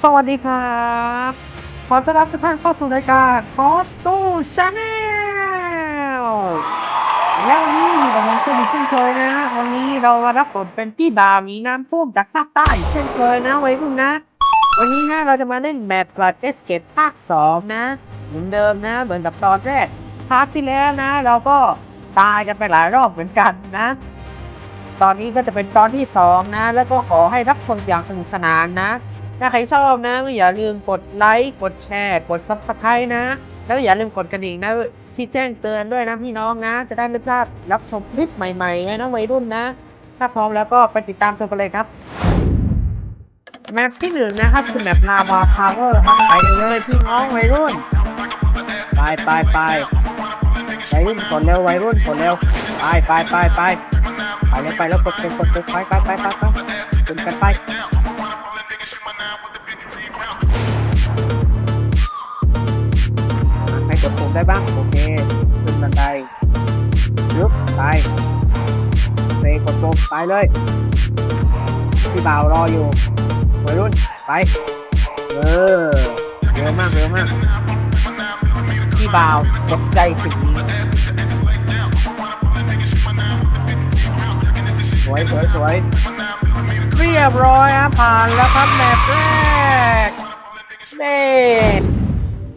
สวัสดีครับขอต้อนรับทุกท่านเข้าสู่รายการ c o s t o Channel แล้ววันนี้อยู่กับผมเช่นเช่นเคยนะ วันนี้เรามารับบทเป็นพี่บ่าวหนีน้ำท่วมจากภาคใต้เช่นเคยนะไว้รุ่นนะ วันนี้นะเราจะมาเล่นแมปปลัดเอสเกตภาคสองนะเหมือนเดิมนะ เหมือนกับตอนแรกพาร์ทที่แล้วนะ เราก็ตายกันไปหลายรอบเหมือนกันนะตอนนี้ก็จะเป็นตอนที่สองนะ แล้วก็ขอให้รับชมอย่างสนุกสนานนะ ถ้าใครชอบนะก็อย่าลืมกดไลค์กดแชร์ กด subscribe นะ แล้วก็อย่าลืมกดกระดิ่งนะที่แจ้งเตือนด้วยนะพี่น้องนะ จะได้ไม่พลาดรับชมคลิปใหม่ๆให้น้องวัยรุ่นนะ ถ้าพร้อมแล้วก็ไปติดตามชมกันเลยครับแมปที่หนึ่งนะครับคือแมปลาวาพาวเวอร์ครับไปเลยพี่น้องวัยรุ่น ไปไปไปวัยรุ่นกดเร็ววัยรุ่นกดเร็วไปไปไปไปไปแล้วไปแล้วกดกดกดกดไปไปไปไปไปขึ้นกันไป ได้บ้าง โอเคขึ้นบันไดยุบไปเบรกดปุ่มไปเลย พี่บ่าวรออยู่วัยรุ่น ไป เออเร็วมากเร็วมาก พี่บ่าวตกใจสิ่งนี้สวยสวยสวยเรียบร้อยครับผ่านแล้วครับแมปแรกเน่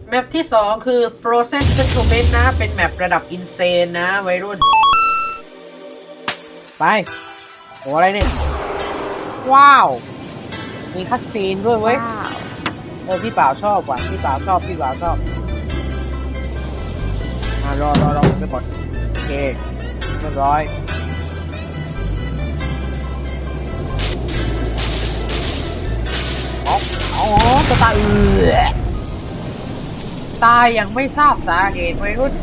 แมปที่ 2 คือ Frozen Settlement นะ เป็นแมประดับอินเซนนะวัยรุ่น ไปโอ้อะไรเนี่ย ว้าว มีคัสซีนด้วยเว้ยเออพี่บ่าวชอบว่ะพี่บ่าวชอบพี่บ่าวชอบอ่ารอรอรอผมไปกดโอเคเรียบร้อยอ๋ออ๋อจะตายเอือ ตายยังไม่ทราบสาเหตุวัยรุ่น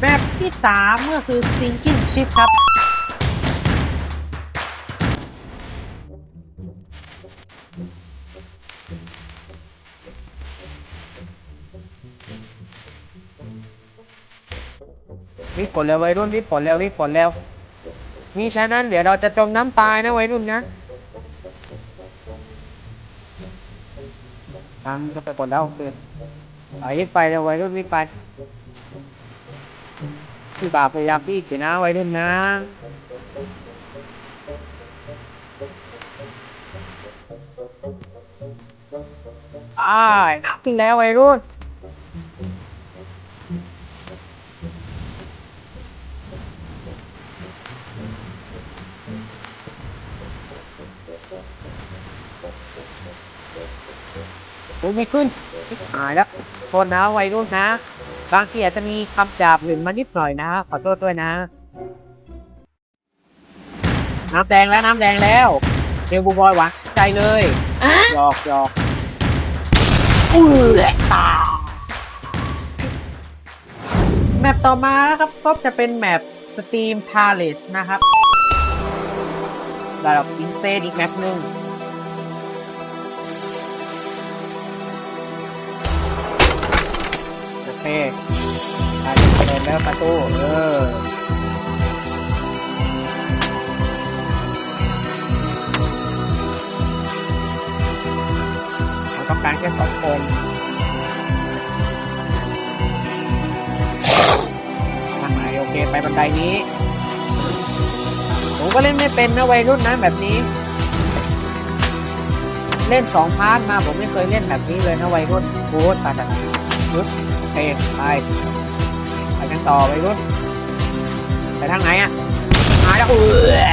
แบบที่สามเมื่อคือ sinking ship ครับรีบกดเร็ววัยรุ่นรีบกดเร็วรีบกดเร็วมีฉะนั้นเดี๋ยวเราจะจมน้ำตายนะวัยรุ่นนะทางจะไปกดแล้วคือไปรีบไปเร็ววัยรุ่นรีบไปพี่บ่าวพยายามพี่สินะวัยรุ่นนะอ้ายนับแล้ววัยรุ่นโอ้ไม่ขึ้นหายแล้ว โทษนะวัยรุ่นนะ บางทีอาจจะมีคำจาบหรือมานิดหน่อยนะ ขอโทษด้วยนะ น้ำแดงแล้วน้ำแดงแล้วเดวบูบอยหวานใจเลยหยอกหยอกอื้อตาแมปต่อมานะครับก็จะเป็นแมป Steam Palace นะครับระดับอินเซนอีกแมปหนึ่ง เคไปเดินแล้วประตูเออเราต้องการแค่สองคนทางไหนโอเคไปบันไดนี้ผมก็เล่นไม่เป็นนะวัยรุ่นนะแบบนี้ เล่นสองพาร์ทมาผมไม่เคยเล่นแบบนี้เลยนะวัยรุ่นโอ้ตายตายปึ๊บโอ เคไปไปกันต่อไปรุ่นไปทางไหนอะมาแล้วเออ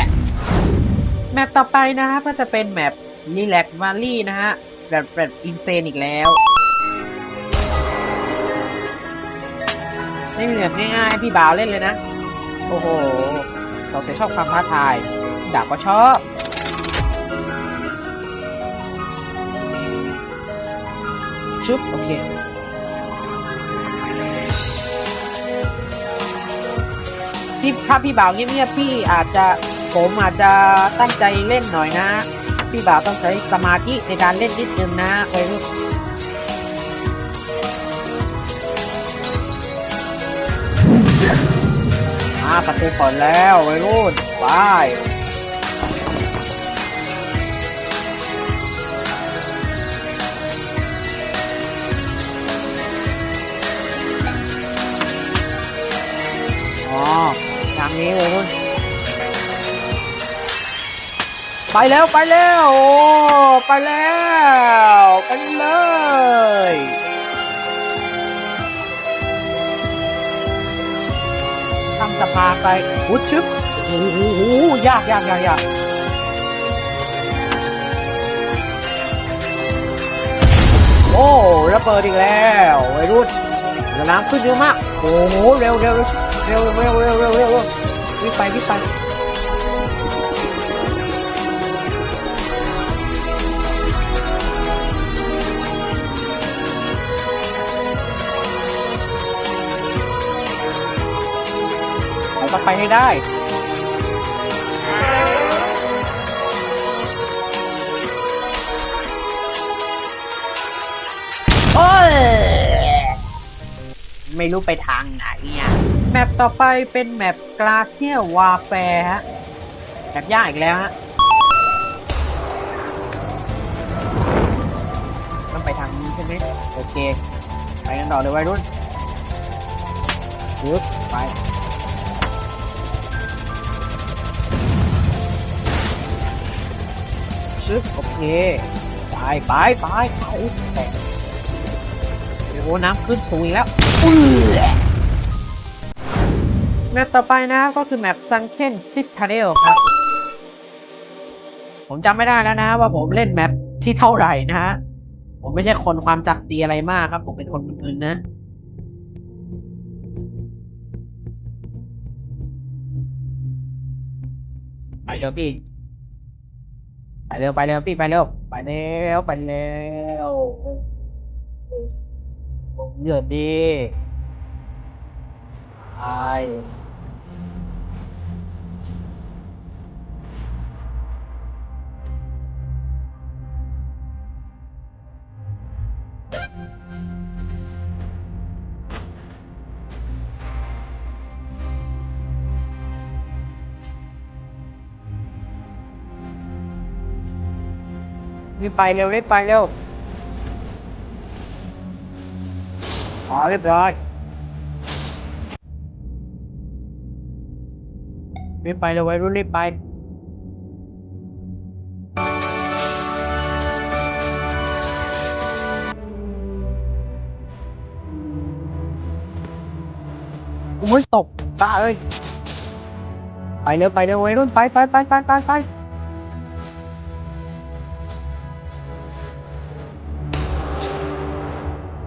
แมปต่อไปนะครับก็จะเป็นแมปนีแลกวาลี่นะฮะแบบแบบอินเซนอีกแล้วไม่มีแบบง่ายๆ พี่บ่าวเล่นเลยนะ โอ้โหเราจะชอบความท้าทายดาบก็ชอบชุบโอเค พี่ถ้าพี่บ่าวเงียบๆพี่อาจจะผมอาจจะตั้งใจเล่นหน่อยนะ พี่บ่าวต้องใช้สมาธิในการเล่นนิดนึงนะไว้รุ่นาประตูเปิดแล้วไว้รุ่นไปอ๋อางนี้เลยไปแล้วไปแล้วไปแล้วไปเลยตั้งสะพาไปวุ้ชึบโอ้โหยากยากยากยากโอ้ระเบิดอีกแล้วไอ้รุ่นน้ำขึ้นเยอะมากโอ้โหเร็วเร็วเร็ว เร็วเร็วเร็วเร็วเร็วเร็ววิ่งไปวิ่งไปต้องไปให้ได้ ไม่รู้ไปทางไหนอะแมปต่อไปเป็นแมปกลาเซียวาแฟฮะแมปยากอีกแล้วฮะต้องไปทางนี้ใช่ไหมโอเค ไปกันต่อเลยวัยรุ่นปึ๊บไปชึบโอเค ไปไปไปไป โอ้น้ำขึ้นสูงอีกแล้วแมปต่อไปนะก็คือแมป Sunken Citadel ครับ ผมจำไม่ได้แล้วนะ ว่าผมเล่นแมปที่เท่าไหร่นะฮะ ผมไม่ใช่คนความจำดีอะไรมากครับ ผมเป็นคนมึนๆนะไปเร็วพี่ไปเร็วไปเร็วพี่ไปเร็วไปเร็วไปเร็ว เดือดดีไปรีบไปเร็วรีบไปเร็ว อ๋อเรียบร้อยรีบไปเร็วไว้รุ่นรีบไปโอ้ยตกตาเอ้ยไปเร็วไปเร็วไว้รุ่นไปไปไปไปไปไป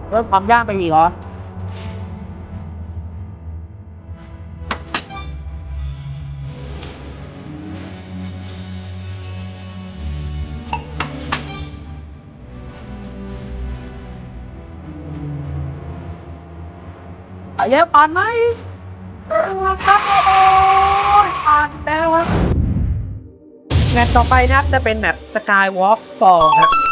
เริ่มความยากไปอีกเหรอไปเร็วผ่านไหมครับโอ้ยผ่านแล้วครับแมตช์ต่อไปนะครับจะเป็นแมป Skywalk Fall ครับ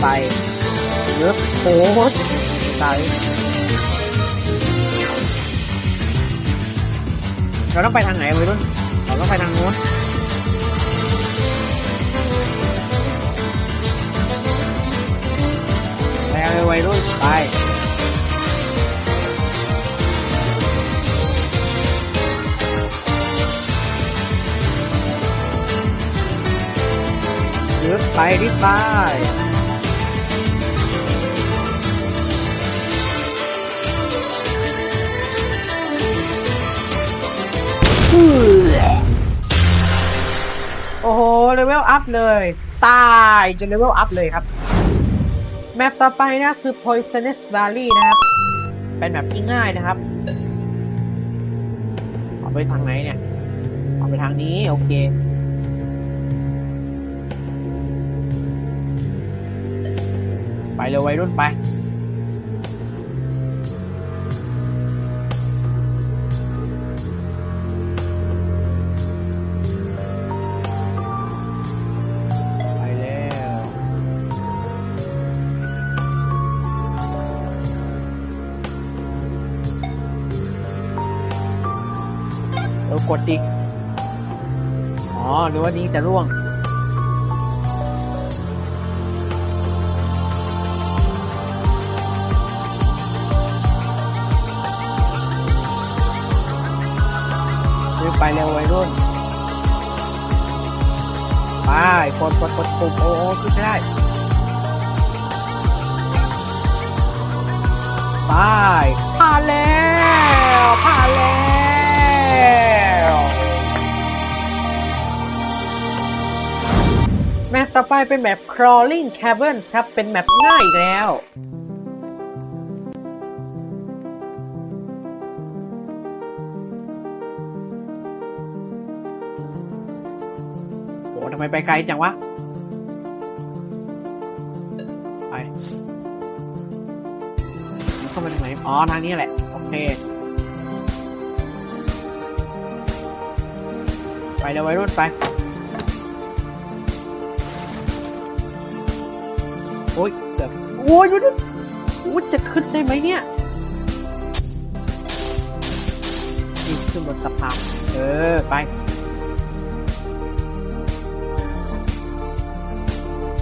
ไปเยอะโอ้โหตายเราต้องไปทางไหนวัยรุ่นเราต้องไปทางโน้นไปเลยวัยรุ่นไปรีบไปรีบไป โอ้โหเลเวลอัพเลย ตายจนเลเวลอัพเลยครับ แมปต่อไปนะคือ Poisonous Valley นะครับ เป็นแมปที่ง่ายนะครับเอาไปทางไหนเนี่ยเอาไปทางนี้ โอเคไปเร็ววัยรุ่นไป กดอีก อ๋อ หรือว่านี้จะร่วง ไปเร็ววัยรุ่น ไปกดกดกดปุ่มโอ้โหขึ้นไม่ได้ ไปผ่านแล้ว ต่อไปเป็นแมป crawling caverns ครับ เป็นแมปง่ายอีกแล้วโหทำไมไปไกลจังวะ ไปเข้ามาทางไหน อ๋อ ทางนี้แหละ โอเค ไปเร็ววัยรุ่นไป อ้ยเกือบโอ้ยวัยรุ่นโอ้ยจะขึ้นได้ไหมเนี่ยนี่ขึ้นบนสะพานเออ ไป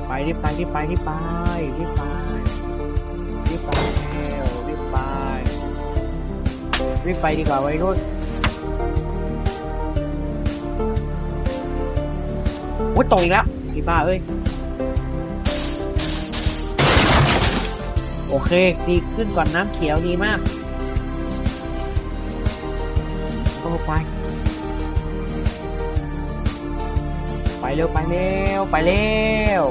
ไปรีบไปรีบไปรีบไปรีบไปรีบไปแล้วรีบไปรีบไปดีกว่าวัยรุ่นโอ้ยตกอีกแล้วพี่บ้าเอ้ย โอเค ดีขึ้นก่อนน้ำเขียวดีมาก โอ้ไป ไปเร็ว ไปเร็ว ไปเร็ว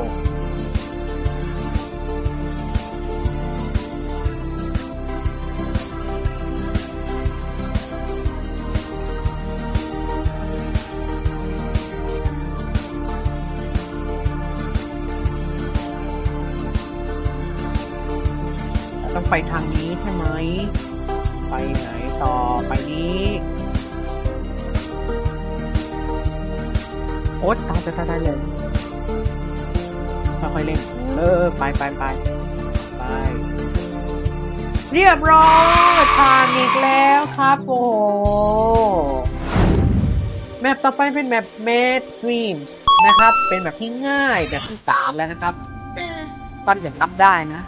ไปทางนี้ใช่ไหม ไปไหนต่อไปนี้โอ๊ตตายตายตายตายเลยค่อยๆเล่นเออไปไปไปไป เรียบร้อยผ่านอีกแล้วครับโอ้โหแมปต่อไปเป็นแมป Mad Dreams นะครับ เป็นแบบที่ง่ายแบบที่สามแล้วนะครับ ตอนอย่างนับได้นะ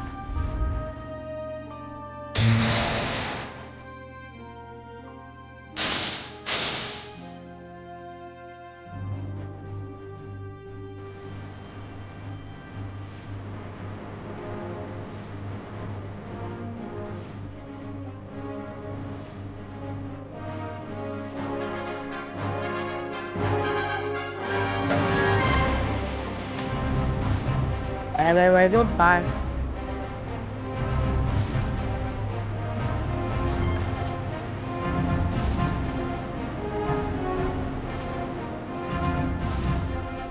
ไปรุ่น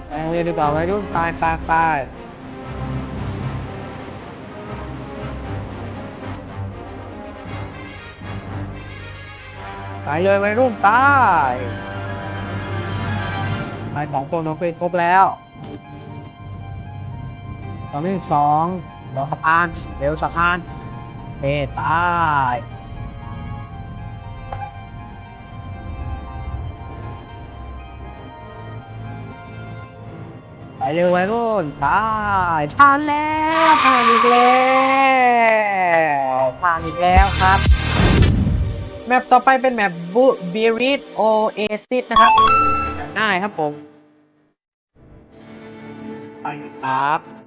ไปไปเรียนดีกว่าไปรุ่นไปไปไปไปเลยไปรุ่นไปไปสองคนน้องเป็นครบแล้ว ตอนที่สองรอสะพานเร็วสะพานเฮ้ตายไปเร็วไปรุ่นตายผ่านแล้วผ่านอีกแล้วผ่านอีกแล้วครับ แมปต่อไปเป็นแมปบูบิริตโอเอซิสนะครับง่ายครับผม ไปครับ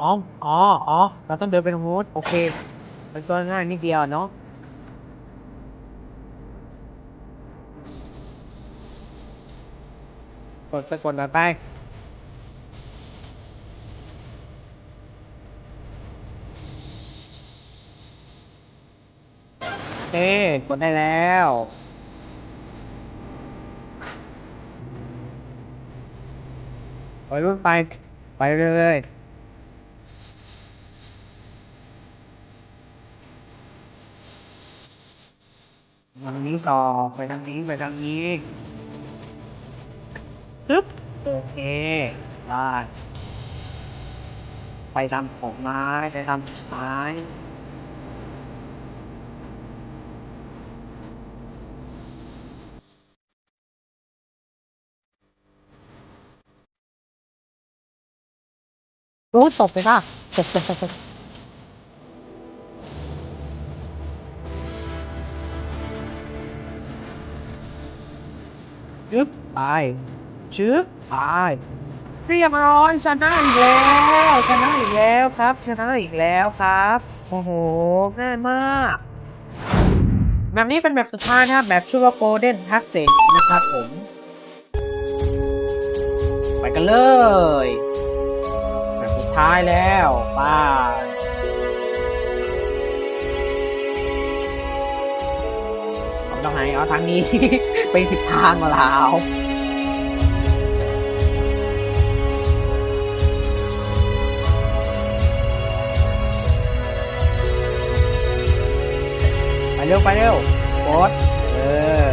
อ๋อ อ๋อ อ๋อ เราต้องเดินไปทางโน้นโอเค มันก็ง่ายนิดเดียวเนาะกดไปกดกันไปเอ๊กดได้แล้วไปรุ่นไป ไปเรื่อยๆ ทางนี้ต่อไปทางนี้ไปทางนี้ปึ๊บโอเคได้ไปทำของไม้ไปทำซ้ายโอ้ตบไปป่ะเจ็บตบตบ ตบจึ๊บไปจึ๊บไปเรียบร้อยชนะอีกแล้วชนะอีกแล้วครับชนะอีกแล้วครับโอ้โหง่ายมากแบบนี้เป็นแบบสุดท้ายนะครับแบบชื่อว่า Golden Passage นะครับผม ไปกันเลย แบบสุดท้ายแล้ว ไป ตรงไหนเอาทางนี้ ไปผิดทางแล้วไปเร็วไปเร็วโคตเออ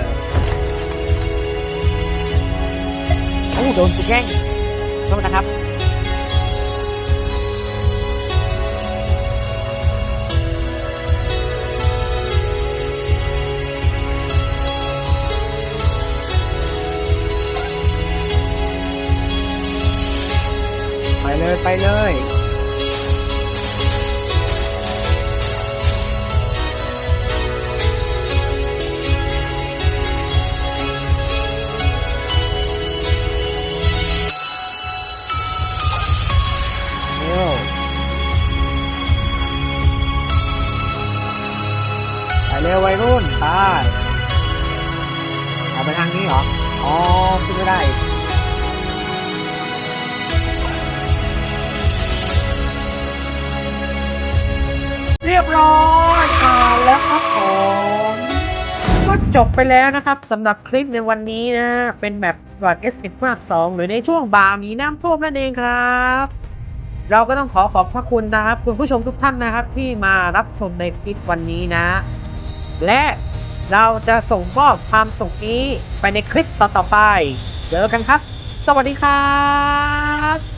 โอ้โดนกูแย่งโทษนะครับ ไปเลยไปเลยเร็วไปเร็ววัยรุ่นไปเอาไปทางนี้เหรอ อ๋อขึ้นไม่ได้ จบไปแล้วนะครับสำหรับคลิปในวันนี้นะ เป็นแบบหวัด S 1ภาค2หรือในช่วงบาร์นี้น้ำท่วมนั่นเองครับ เราก็ต้องขอขอบพระคุณนะครับ คุณผู้ชมทุกท่านนะครับ ที่มารับชมในคลิปวันนี้นะ และเราจะส่งมอบความสุขนี้ไปในคลิปต่อๆไป เจอกันครับ สวัสดีครับ